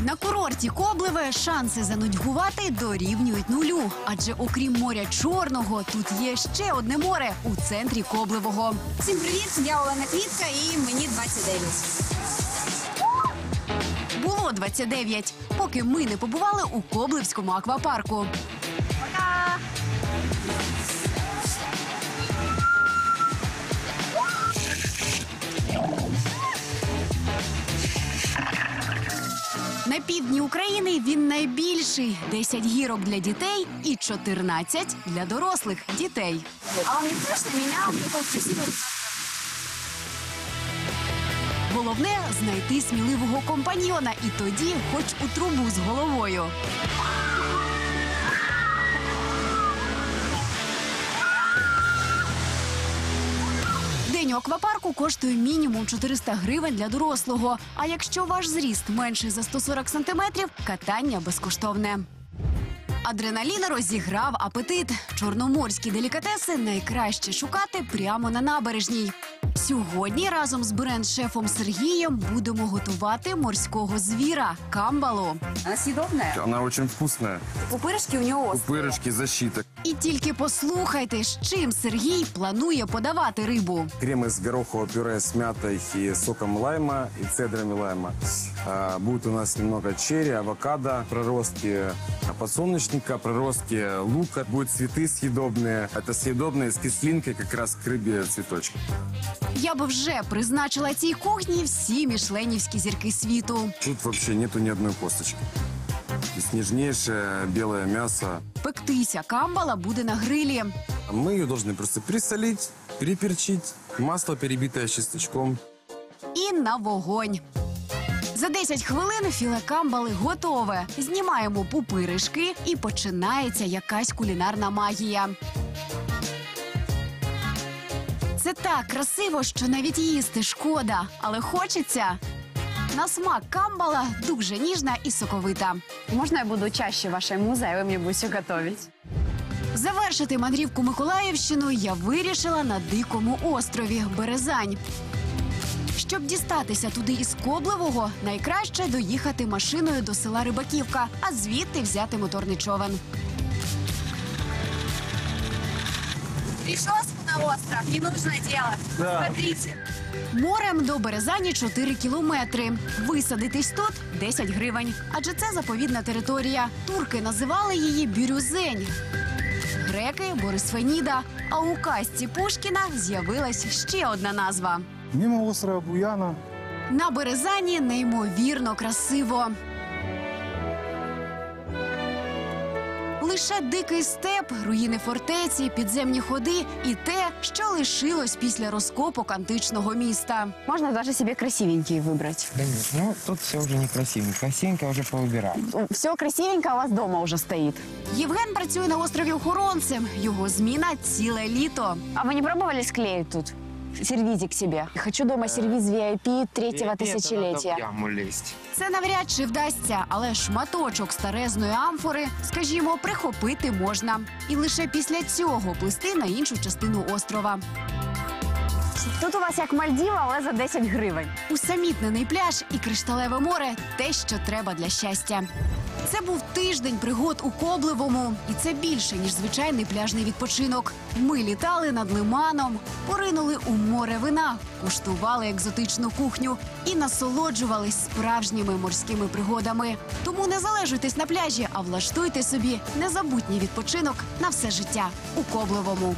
На курорті Коблеве шанси занудьгувати дорівнюють нулю. Адже окрім моря Чорного, тут є ще одне море у центрі Коблевого. Всім привіт! Я Олена Квітка і мені 29. Було 29, поки ми не побували у Коблевському аквапарку. Пока! На півдні України він найбільший: 10 гірок для дітей і 14 для дорослих дітей. А вам не міняв красивый Головне знайти сміливого компаньйона, і тоді, хоч у трубу з головою. День аквапарку коштує мінімум 400 гривень для дорослого. А якщо ваш зріст менший за 140 сантиметрів, катання безкоштовне. Адреналін розіграв апетит. Чорноморські делікатеси найкраще шукати прямо на набережній. Сьогодні разом з бренд-шефом Сергієм будемо готувати морського звіра камбалу. Она съедобная. Она очень вкусная. Пупырышки у нее острые. Пупырышки, защита. І тільки послухайте, з чим Сергій планує подавати рибу. Крем из горохового пюре с мятой и соком лайма и цедрами лайма. А, будет у нас немного черри, авокадо, проростки подсолнечника, проростки лука. Будут цветы съедобные. Это съедобные с кислинкой как раз к рыбе цветочки. Я би вже призначила цій кухні всі мішленівські зірки світу. Тут вообще нету ни одной косточки. То есть нежнейшее белое мясо. Пектися камбала буде на грилі. Мы ее должны просто присолить, переперчить. Масло, перебитое частичком. і на вогонь. За 10 хвилин філе камбали готове. Знімаємо пупиришки і починається якась кулінарна магія. Це так красиво, що навіть їсти шкода, але хочеться. На смак камбала дуже ніжна і соковита. Можно я буду чаще вашей музе, и вы мне будете готовить? Завершити мандрівку Миколаївщиною я вирішила на дикому острові Березань. Щоб дістатися туди із Коблевого, найкраще доїхати машиною до села Рибаківка, а звідти взяти моторний човен. Прическу на остров не нужно делать. Смотрите. Морем до Березані 4 кілометри. Висадитись тут 10 гривень. Адже це заповідна територія. Турки називали її Бірюзень. Греки Борис Феніда. А у казці Пушкіна з'явилась ще одна назва. Мимо острова Буяна На Березані неймовірно красиво. Лише дикий степ, руїни фортеці, підземні ходи і те, що лишилось після розкопок античного міста. Можно даже себе красивенькие выбрать. Да нет, ну тут все уже некрасивенько. Красивенько уже повыбирали. Все красивенько у вас дома уже стоит. Євген працює на острові охоронцем. Його зміна ціле літо. А вы не пробовали склеить тут? Сервизик себе. Хочу дома сервиз VIP третьего Это надо в яму. Це навряд чи вдасться, але шматочок старезної амфори, скажімо, прихопити можна. І лише після цього плисти на іншу частину острова. Тут у вас як Мальдіва, але за 10 гривень. Усамітнений пляж і кришталеве море те, що треба для щастя. Це був тиждень пригод у Коблевому, і це більше ніж звичайний пляжний відпочинок. Ми літали над лиманом, поринули у море вина, куштували екзотичну кухню і насолоджувались справжніми морськими пригодами. Тому не залежуйтесь на пляжі, а влаштуйте собі незабутній відпочинок на все життя у Коблевому.